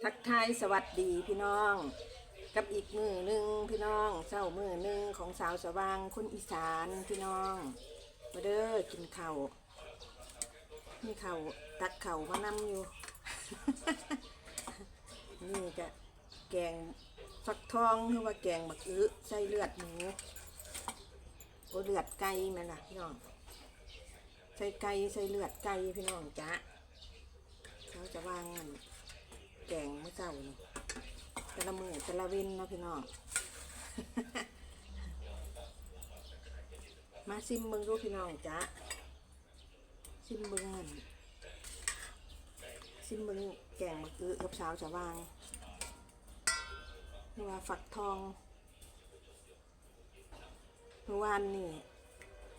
ทักทายสวัสดีพี่น้อง กับอีกมือหนึ่งพี่น้องเศร้ามือหนึ่งของสาวสว่างคนอีสานพี่น้องมาเด้อกินข้าวนี่ข้าวตักข้าวมานำอยู่ นี่ก็แกงฟักทองหรือว่าแกงบักอื้อใส่เลือดหมูโอเลือดไก่แม่ล่ะพี่น้องใส่ไก่ใส่เลือดไก่พี่น้องจ้ะเขาจะวางมัน กงเมื่อเช้านี่แต่ละมือแต่ละเวินเนาะพี่น้อง มาซิมเบิงดูพี่น้องจ้ะซิมเบิงนซิมเบิงแกงมะกือกับสาวจะวางหรือว่าฝักทองเมื่อวานนี่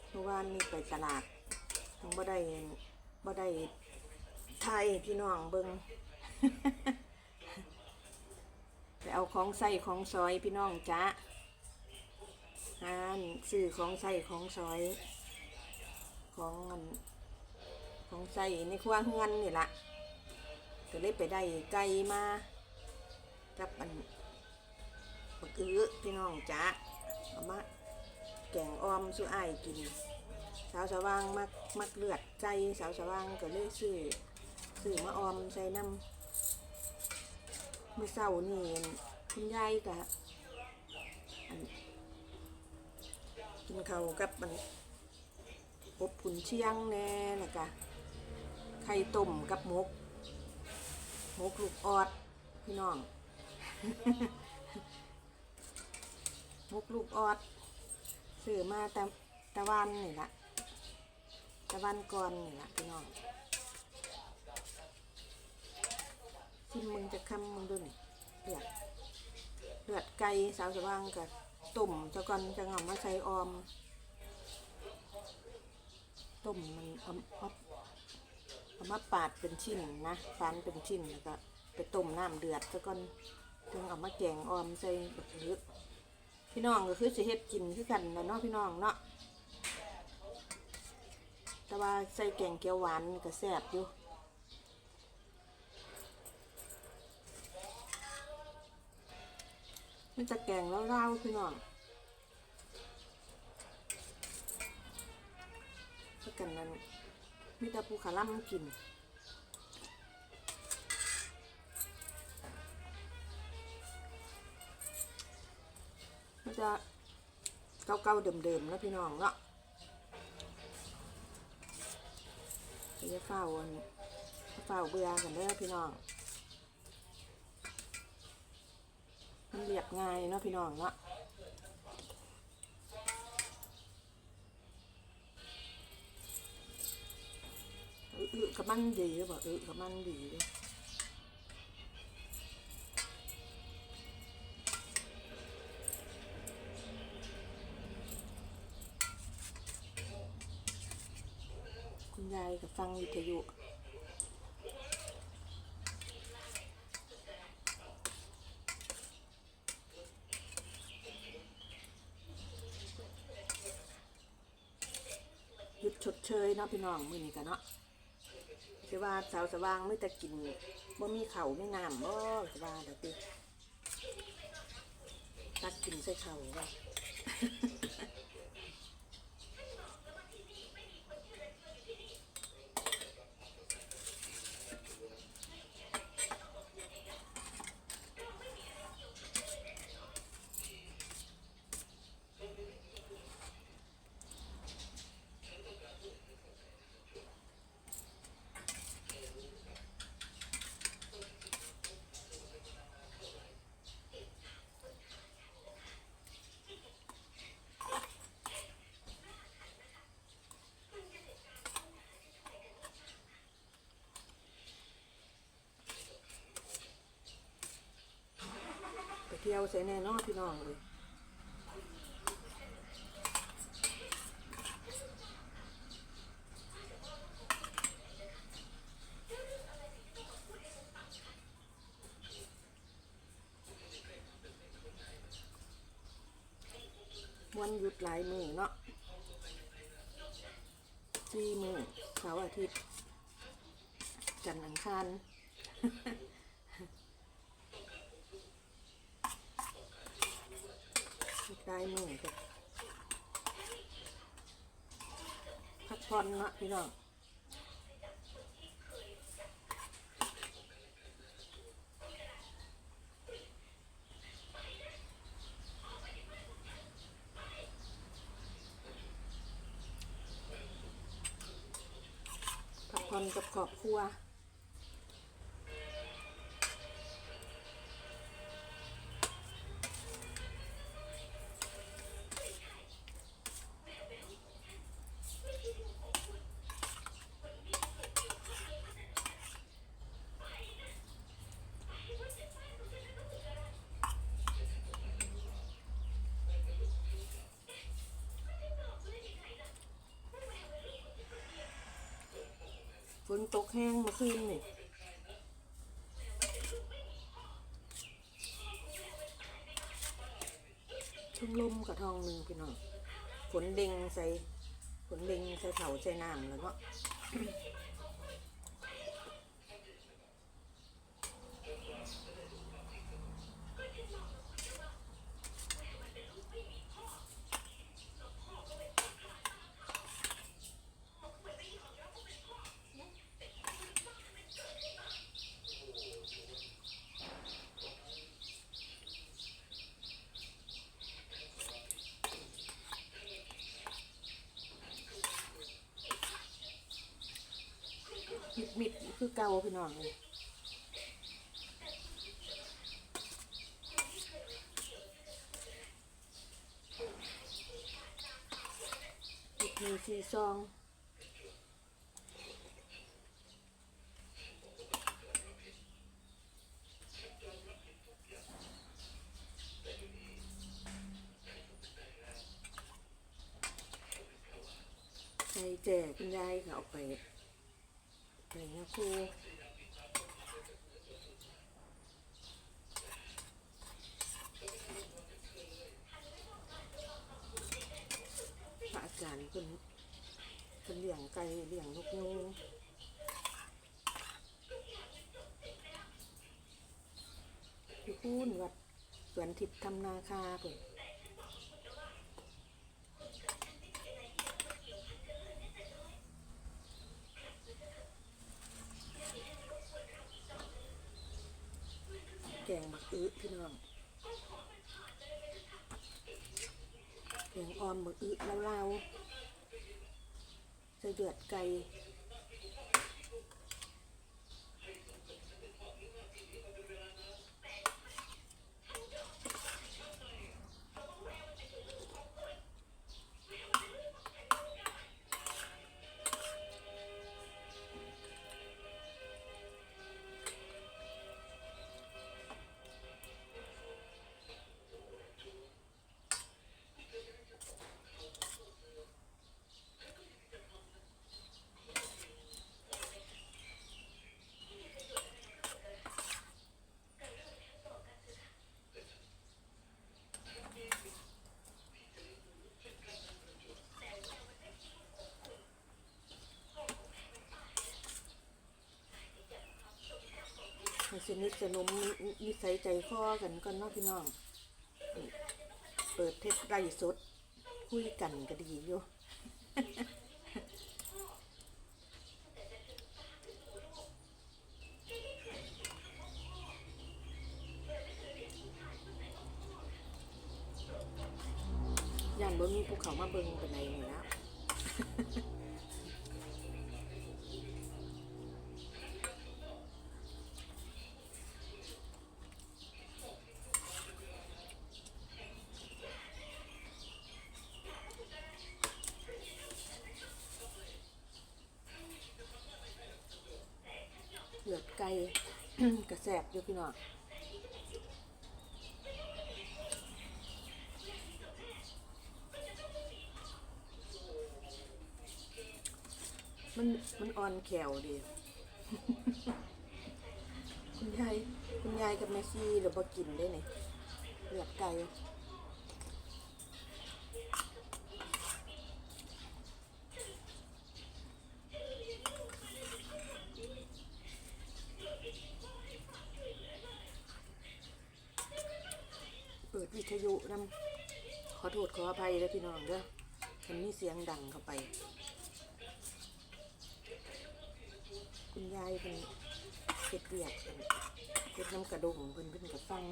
เมื่อวานนี่ไปตลาดทั้งบ่ได้บ่ได้ไทยพี่น้องเบิงไป เอาของใส่ของซอยพี่น้องจ้ะหานซื้อของใส่ของซอยของอันของใส่ในครัวเฮือนนี่ละก็เลยไปได้ไก่มากับอันบักอื้อพี่น้องจ้ะเอามาแกงออมสู้อ้ายกิน สาวสว่างมักมักเลือดไก่สาวสว่างก็เลยซื้อซื้อมาออมใส่น้ำ มื่อเช้านี่คุณยายกับอันกินข้าวกับมันอบผุนเชียงแน่แล้วก็ไข่ต้มกับหมกหมกลูกออดพี่น้องหมกลูกออดซื้อมาแต่ตะวันนี่ละตะวันก่อนนี่ละพี่น้อง ชิมมึงจะคำมึงดูนี่เลือดเลือดไก่สาวสว่างกับตุ่มจะก่อนจะงอามาใส่ออมต้มมันเอาเอาเอามาปาดเป็นชิ้นนะฟันเป็นชิ้นแล้วก็ไปต้มน้ำเดือดจะก่อนถึงเอามาแกงออมใส่แบบนี้พี่น้องก็คือสิเฮ็ดกินคือกันนะเนาะพี่น้องเนาะแต่ว่าใส่แกงเขียวหวานก็แซ่บอยู่ มันจะแกงเล่าๆพี่น้องถ้ากันนั้นมีแต่ผู้ขาล่ำกินมันจะเก่าๆเดิมๆแล้วพี่น้องเนาะจะเฝ้าอันเฝ้าเบื่อกันเด้อพี่น้อง มันเรียบง่ายเนาะพี่น้องเนาะอึอึกับมันดีหรือเปล่าอึกับมันดีเลยคุณยายกับฟังวิทยุดชด เชยเนาะพี่น้องมื้อนี้กันเนาะสิว่าสาวสว่างไม่แต่กินบ่มีเข่าไม่น้ำบ่สิว่าเดี๋ยวติตักกินใส่เข่าวว่า ยวใส่แน่นอนพี่น้องเลยวันหยุดหลายมือเนาะสี่มือเสาร์อาทิตย์ จันทร์อังคารายมือก็พักผ่อนเนาะพี่น้องพักผ่อนกับครอบครัว ตกแห้งเมื่อคืนนี่ทุ่งลมกับทองหนึ่งพี่น้องฝนเด้งใส่ฝนเด้งใส่เถาใส่น้ำแล้วเมิดมิดคือเก่าพี่น้องเลยมิดมีสีซองใส่แจกคุณยายเขาเอาไป ไหนนะครูพระอาจารย์เพิ่นเพิ่นเลี้ยงลี้ยงนกยูงอยู่พูนวัดสวนทิพย์ทำนาคาเพิ่นแกงบักอื้อพี่น้องแกงออมบักอื้อเล่าๆ จะเดือดไก่ สนิทสนมนิสัยใจคอกันก่อนเนาะพี่น้อง เปิดเทปไรสด คุยกันก็ดีอยู่ย่านบ่มีภูเขามาเบิ่งปานใดนี่นะ เลือดไก่ กระแสบ อยู่พี่น้องมันมันอ่อนแขวดีคุณยายคุณยายกับแม่ซี่เราบ่กินได้นี่เลือดไก่เปิดวิทยุนำ อ โทษขออภัยแล้วพี่น้องเด้อมันมีเสียงดังเข้าไป คุณยายเป็นเก็ดเวียกเป็นเก็ดน้ำกระดงเพิ่นเพิ่นกับฟัง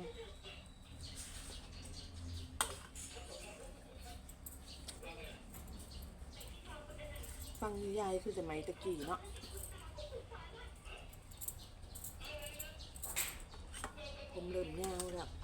ฟังยายคือสมัยตะกี้เนาะผมเริ่มยาวแล้ว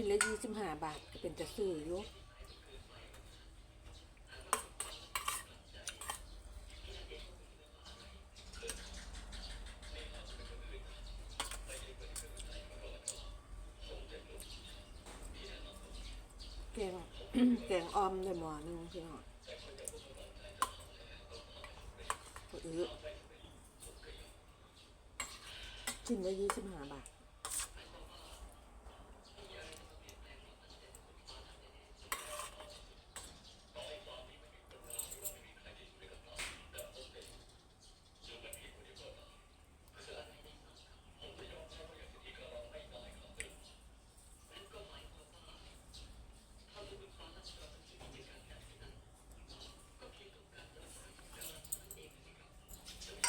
ชิ้นละยี่สิบห้าบาทก็เป็นจะซื้ออยู่แกง แกงออมได้หม้อหนึงพี่น้องก็อือชิ้นละยี่สิบห้าบาท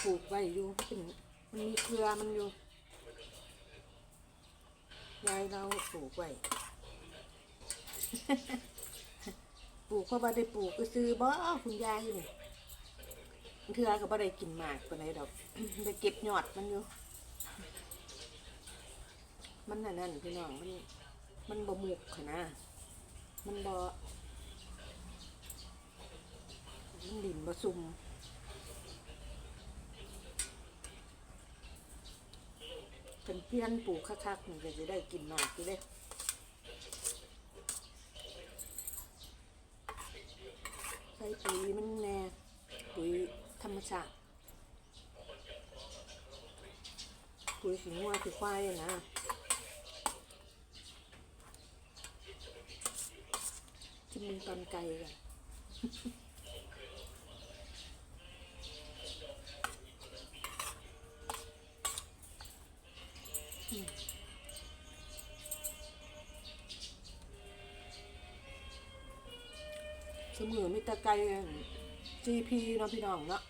ปลูกไว้อยู่เป็นมันมีเครือมันอยู่ยายเราปลูกไว้ปลูกเพราะว่าได้ปลูกก็ซื้อบ่คุณยายนี่เครือก็บ่ได้กินมากปานใดดอกได้เก็บยอดมันอยู่ มันนั่นนั่นพี่น้องมันมันบ่มุกค่ะนะมันบ่มันดินบ่ซุ่ม เป็นเพื่อนปลูกคักๆมันก็จะได้กินมากทีเด้ใส่ปุ๋ยมันแน่ปุ๋ยธรรมชาติปุ๋ยขี้งัวขี้ควายนะที่มีตอนไกลกัน GP เนาะพี่น้องเนาะ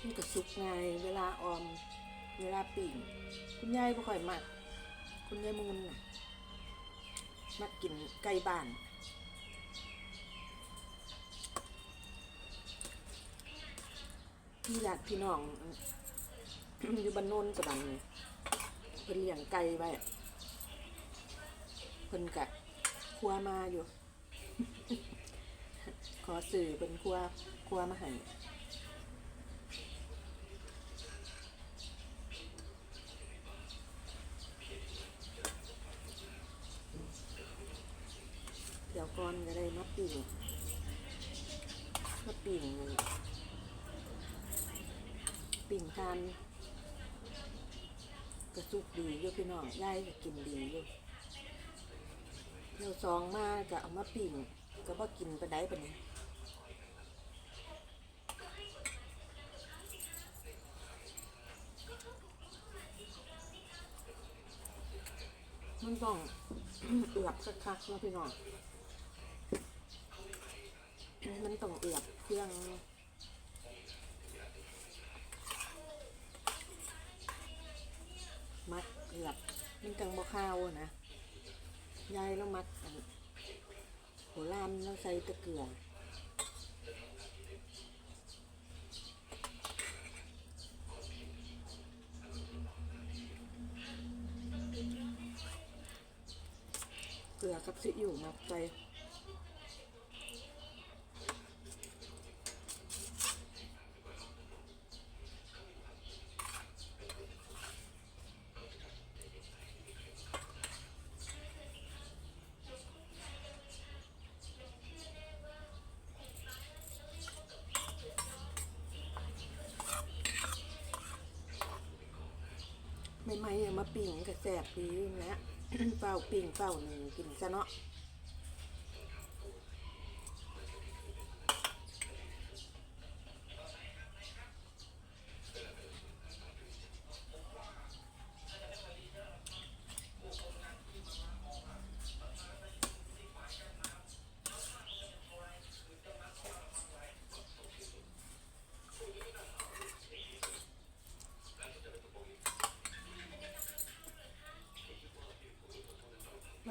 มันก็สุกไงายเวลาออม เวลาปิ่ง คุณยายบ่ค่อยมัก คุณยายมูลนะมักกินไก่บ้านพี่ญาติพี่น้องอยู่บ้านโน้นสะบันนี่เพิ่นเลี้ยงไก่ไว้ เพิ่นกะครัวมาอยู่ ขอสื่อเป็นครัวครัวมาให้เดี๋ยวก่อนก็ได้มาปิ่งมาปิ่งปิ่งทานกระสุกดีอยู่พี่น้องยายก็กินดีอยู่ เราซองมาก็เอามาปิ่งก็บ่กินไปได้ปานนี้มันต้องเอือบคักๆนะพี่น้อง มันต้องเอือบเครื่องมัดเอือบมันจังบ่ข้าวนะ ยายเรามัดอันโหรามแล้วใส่ตะเกียงเกลือกับซีอิ๊วมาใส่ ไม่ไม่ๆเอามา ปิ่งกระแสบดีอยู่นะเฝ้าปิ่งเฝ้าหนึ่งกินซะเนาะ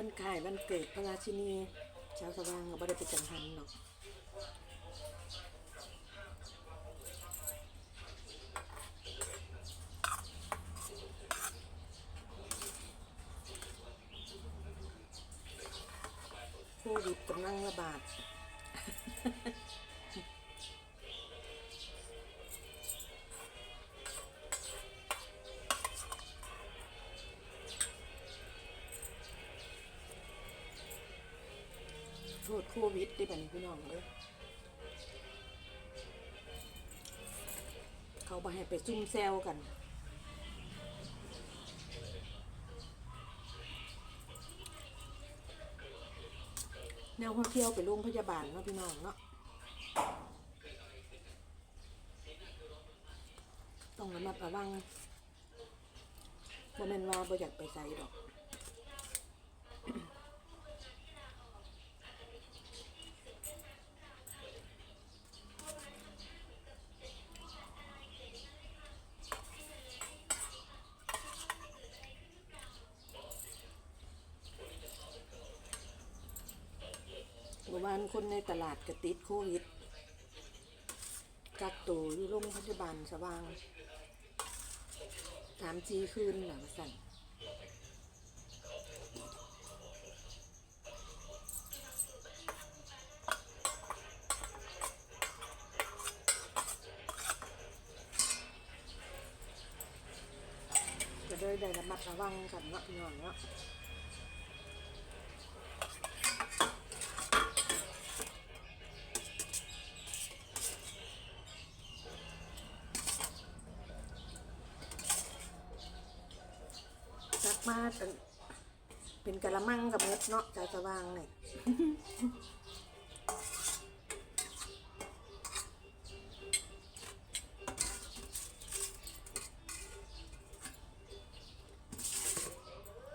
วันขายวันเกิดพระราชินีชาวสว่างก็บ่ได้ไปจังหันหรอกโควิดกำลังระบาด แซวกัน แนวท่องเที่ยวไปโรงพยาบาลเนาะพี่น้องเนาะต้องระมัดระวังบ่แม่นว่าบ่อยากไปใสดอก เมื่อวาน คนในตลาดกระติดโควิดกักตัวอยู่โรงพยาบาลสว่างสามจีคืนหลังสั่นก็เลยได้ระมัดระวังกันเนาะพี่องเนาะ เนาะจ่าสว่างนี่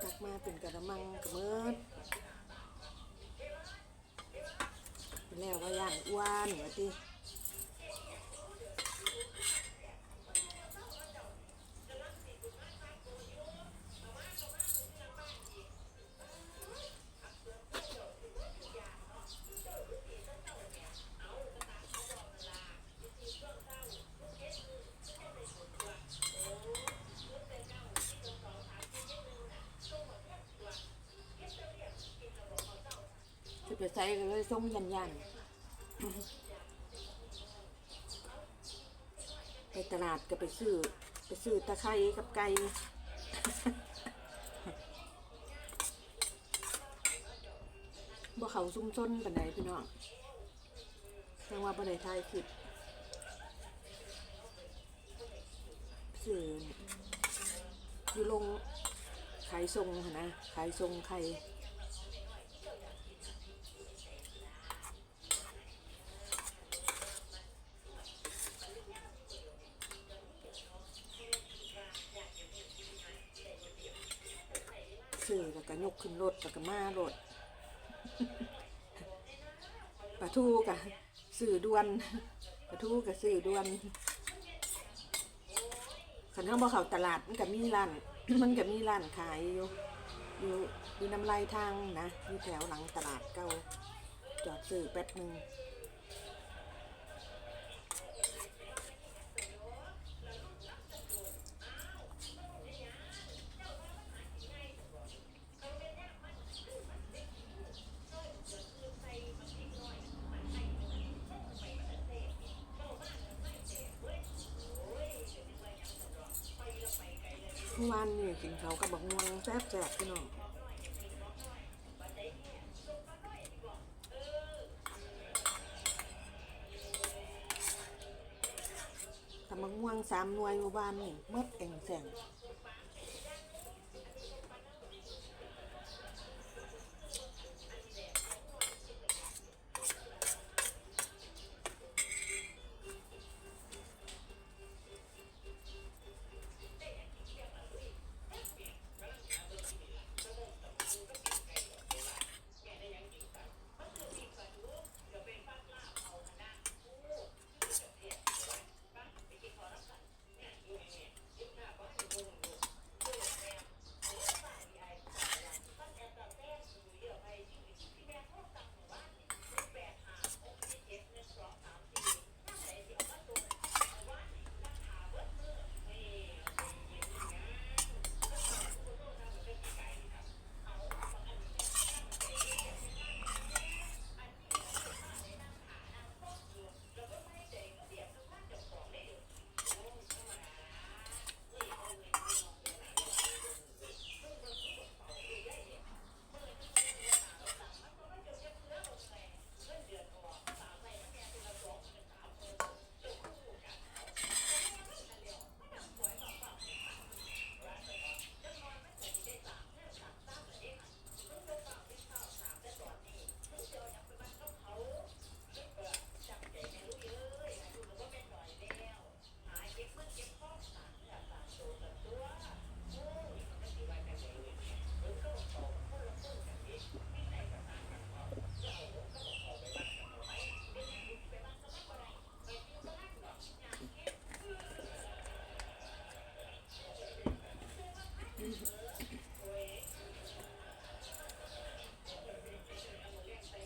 จักมาเป็นกะละมังกับเม็ดแล้วว่าย่านอ้วนว่าติ จะไปใส่ ก็เลยส่งยันยันไปตลาดก็ไปซื้อ ไปซื้อตะไคร้กับไก่บ่เขาซุ่มซนปานใดพี่น้องยังว่าบ่ได้ถ่ายคลิปซื้ออยู่ลงขายทรงนนะขายทรงไข่ ซื้อแล้วก็ยก ขึ้นรถแล้วก็มารถปลาทูกับสื่อดวนประทู้กับสื่อดวนขันเขาบอเขาตลาดมันกับมีร้าน มันกับมีร้านขายอยู่อยู่อยู่น้ำลายทางนะอยู่แถวหลังตลาดเก่าจอดซื้อแป๊บหนึ่ง มื่อวานนี่กินเขากับบักม่วงแซ่บๆพี่น้องกับบักม่วงสามหน่วยเมื่อวานนี่หมดเองแสง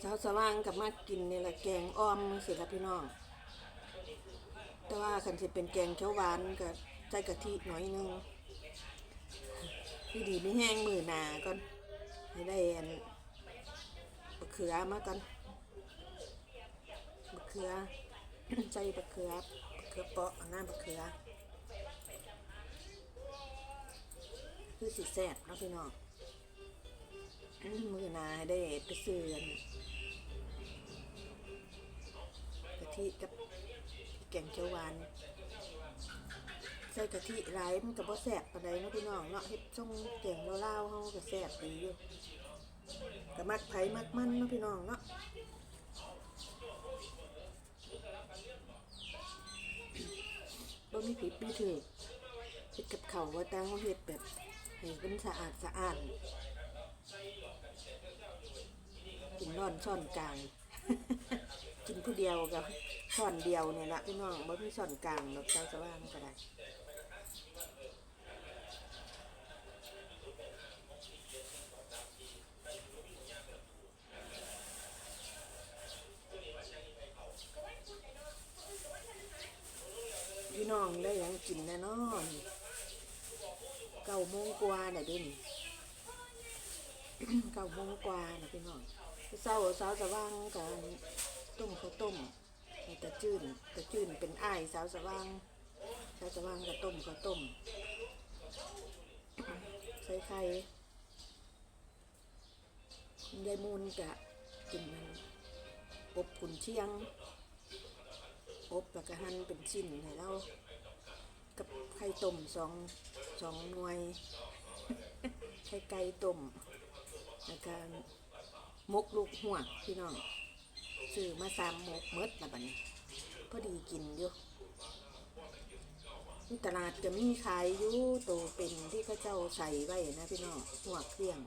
เช้าสว่างกับมากินนี่แหละแกงอ้อมเสร็จแล้วพี่น้อง แต่ว่าคันสิเป็นแกงเขียวหวานกับใส่กะทิหน่อยนึงพี่ดีไม่แห้งมือหนาก่อนให้ได้อันบะเขือมาก่อนบะเขือใส่บะเขือบะเขือเปาะหน้าบะเขือคือสิแซ่บเนาะพี่น้องมือหนาให้ได้ไปซื้อ ทิกับแกงเขียวหวาน ใส่กะทิหลายมันก็บ่แซ่บปานใดเนาะพี่น้องเนาะเฮ็ดส่งแกงลาๆเฮาก็แซ่บดีอยู่ก็มักไผมักมันเนาะพี่น้องเนาะบ่มีผิดมีถูกเฮ็ดกับเขาว่าแต่เฮาเฮ็ดแบบให้มันสะอาดสะอาดกินนอนช้อนกลาง กินผู้เดียวกับ ช้อนเดียวเนี่ยละพี่น้องบ่มีช้อนกลางดอกเจ้าสว่างก็ได้พี่น้องได้ยังกินแน่นอนเก้าโมงกว่าน่ะเดินเก้าโมงกว่าน่ะพี่น้องเศร้าสาวสว่างกันต้มข้าวต้ม ตะจื้นตะจื้นเป็นอ้ายสาวสว่างสาวสว่างก็ต้มข้าวต้มใส่ไข่คุณยายมูลกะกินมันอบขุนเชียง อบแล้วก็หั่นเป็นชิ้นให้เรากับไข่ต้มสองสองหน่วย ไข่ไก่ต้มแล้วก็มกลูกหัวพี่น้อง ซื้อมาสามมกเมดละบัดนี้พอดีกินอยู่ที่ตลาดจะมีขายอยู่โตเป็นที่เขาเจ้าใส่ไว้นะพี่น้องหัวเครื่อง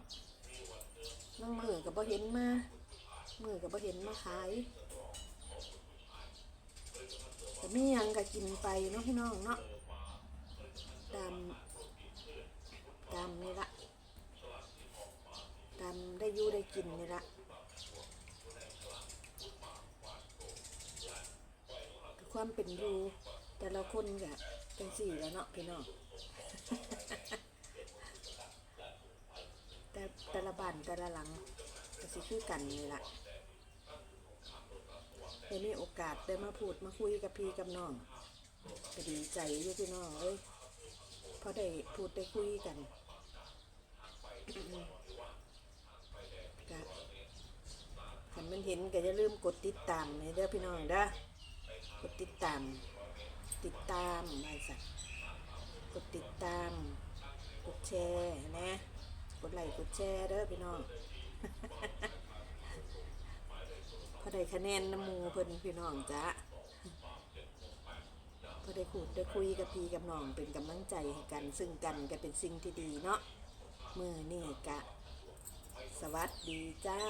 นั่งมือกับบ่เห็นมามือกับบ่เห็นมาขายแต่ไมีหยังก็กินไปเนาะพี่น้องเนาะตามตามนี่ละตามได้ยู่ได้กินนี่ละ ความเป็นอยู่แต่ละคนก็จังสี่แล้วเนาะพี่น้องแต่แต่ละบ้านแต่ละหลังก็สิคือกันนี่ละได้มีโอกาสได้มาพูดมาคุยกับพี่กับน้องก็ดีใจอยู่พี่น้องเอ้ยพอได้พูดได้คุยกันกันมันเห็นก็อย่าลืมกดติดตามให้เด้อพี่น้องเด้อ กดติดตาม ติดตามไอ้สัตว์กดติดตาม กดแชร์นะ กดไลค์กดแชร์เด้อพี่น้องพอได้คะแนนน้ำมูเพิ่นพี่น้องจ้ะพอได้พูดได้คุยกับพี่กับน้องเป็นกำลังใจให้กัน ซึ่งกันก็เป็นสิ่งที่ดีเนาะมือนี่กะ สวัสดีจ้า